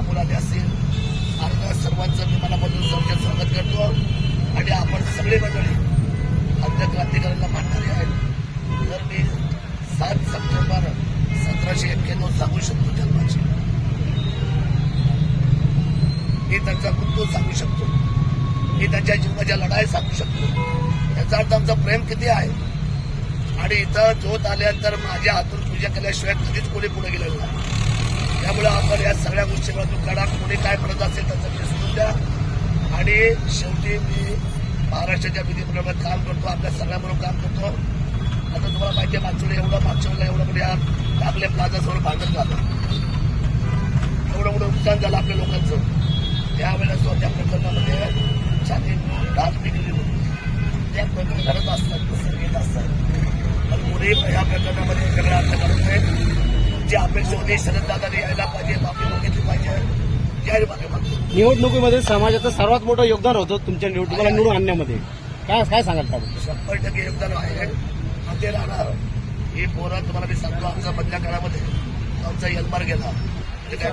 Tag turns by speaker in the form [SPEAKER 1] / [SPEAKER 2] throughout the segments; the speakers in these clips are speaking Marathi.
[SPEAKER 1] काही आले असतील आता सर्वांचं मी मनापासून सर्वांचं स्वागत करतो आणि आपण सगळे मंडळी आमच्या क्रांतिकारांना मानणारे आहेत. तर मी सात सप्टेंबर सतराशे एक्क्याण्णव सांगू शकतो जन्माची मी त्यांचा मृत्यू सांगू शकतो. मी त्यांच्या जीवनाच्या लढाई सांगू शकतो. याचा अर्थ आमचं प्रेम किती आहे? आणि इथं जोत आल्यानंतर माझ्या हातून पूजा केल्याशिवाय कधीच कोणी पुढे गेलेलं नाही. त्यामुळे आपण या सगळ्या गोष्टीमधून काढा कोणी काय म्हणत असेल त्याचं मी सोडून द्या. आणि शेवटी मी महाराष्ट्राच्या विधिमंडळात काम करतो आपल्या सगळ्याबरोबर काम करतो. आता तुम्हाला माहिती आहे मागच्या एवढं मागच्या वेळेला एवढं म्हणजे आपल्या प्लाझासमोर भांडण झालं. एवढं मोठं नुकसान झालं आपल्या लोकांचं. त्यावेळेस त्या प्रकरणामध्ये छाती डाग निघली होती. त्या प्रकरण घडत असतात तसं येत असतात. पण पुढे या प्रकरणामध्ये सगळं अर्थ करत नाही. जी अपेक्षा होती शरद दादाने यायला पाहिजे माफी मागितली पाहिजे. मागे मागतो
[SPEAKER 2] निवडणुकीमध्ये समाजाचं सर्वात मोठं योगदान होतं तुमच्या निवड तुम्हाला निवडून आणण्यामध्ये. काय काय सांगाल त्याबद्दल?
[SPEAKER 1] शंभर टक्के योगदान आहे. आणि ते राहणार. ही पोरं तुम्हाला मी सांगतो आमचा मधल्या काळामध्ये आमचा यलमार गेला. काय?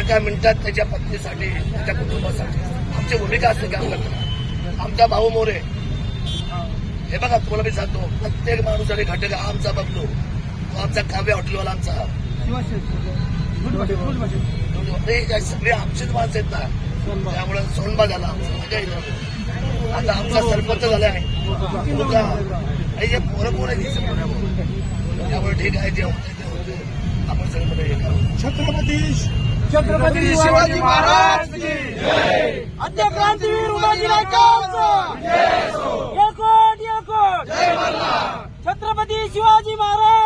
[SPEAKER 1] एका मिनिटात त्याच्या पत्नीसाठी त्याच्या कुटुंबासाठी. आमची भूमिका असते काम करताना आमचा भाऊ मोरे. हे बघा तुम्हाला मी सांगतो प्रत्येक माणूस आणि घटक आमचा बघतो आमचा काव्य हॉटेलवाला आमचा हे काय सगळे आमचीच माणसं आहेत ना. त्यामुळे सोनबा झाला येईल आता आमचा सरपंच झाला आहे. आणि पोरं सगळी? त्यामुळे ठीक आहे जे होते आपण सगळे
[SPEAKER 3] छत्रपती छत्रपती शिवाजी महाराज क्रांतीवीर नायकांचा! छत्रपती शिवाजी महाराज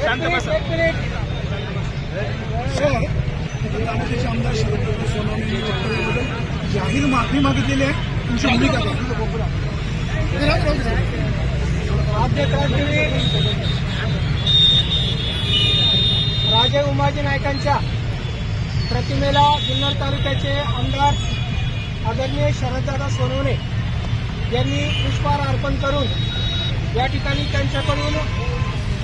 [SPEAKER 2] शांत बस.
[SPEAKER 3] तालुक्याचे आमदार शरदचंद्र सोनवणे यांनी वक्तव्याबद्दल जाहीर माफी मागितलेली आहे तुमची
[SPEAKER 4] क्रांतीवीर राजे उमाजी नायकांच्या प्रतिमेला जुन्नर तालुक्याचे आमदार आदरणीय शरददादा सोनवणे यांनी पुष्पहार अर्पण करून या ठिकाणी त्यांच्याकडून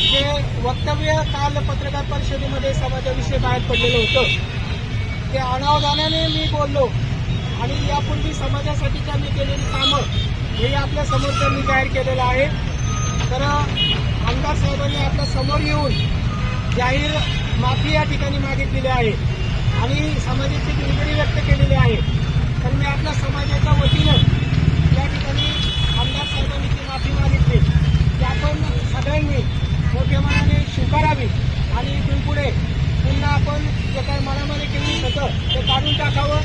[SPEAKER 4] जे वक्तव्य काल पत्रकार परिषदेमध्ये समाजाविषयी बाहेर पडलेलं होतं ते अनावधानाने मी बोललो. आणि यापूर्वी समाजासाठीच्या मी केलेली कामं हे आपल्यासमोर त्यांनी जाहीर केलेलं आहे. तर आमदार साहेबांनी आपल्यासमोर येऊन जाहीर माफी या ठिकाणी मागितलेली आहे. आणि समाजाची दिलगिरी व्यक्त केलेली आहे तर मी आपल्या समाजाच्या वतीनं या ठिकाणी आमदार साहेबांनी ती माफी मागितली की आपण सगळ्यांनी मोठ्या मनाने स्वीकारावी आणि इथून पुढे पुन्हा आपण जे काही मनामध्ये केली होतं ते काढून टाकावं.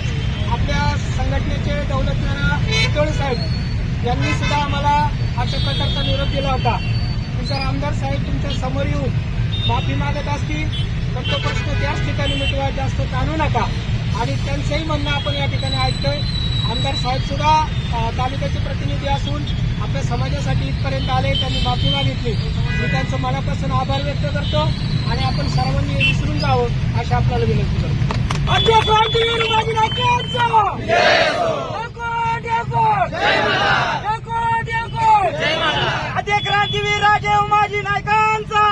[SPEAKER 4] आपल्या संघटनेचे दौलतनारा पितोळे साहेब यांनी सुद्धा आम्हाला अशा प्रकारचा निरोप दिला होता. की आमदार साहेब तुमच्यासमोर येऊन माफी मागत असतील तर तो प्रश्न त्याच ठिकाणी मिटवा जास्त ताणू नका. आणि त्यांचंही म्हणणं आपण या ठिकाणी ऐकतोय. आमदार साहेब सुद्धा तालुक्याचे प्रतिनिधी असून आपल्या समाजासाठी इथपर्यंत आले त्यांनी माफी मागितली. मी त्यांचं मनापासून आभार व्यक्त करतो आणि आपण सर्वांनी विसरून जावं अशी आपल्याला विनंती करतो. अद्य क्रांतीवीर बाजीराव यांचा अद्य क्रांतीवीर राजे हो, उमाजी नायकांचा!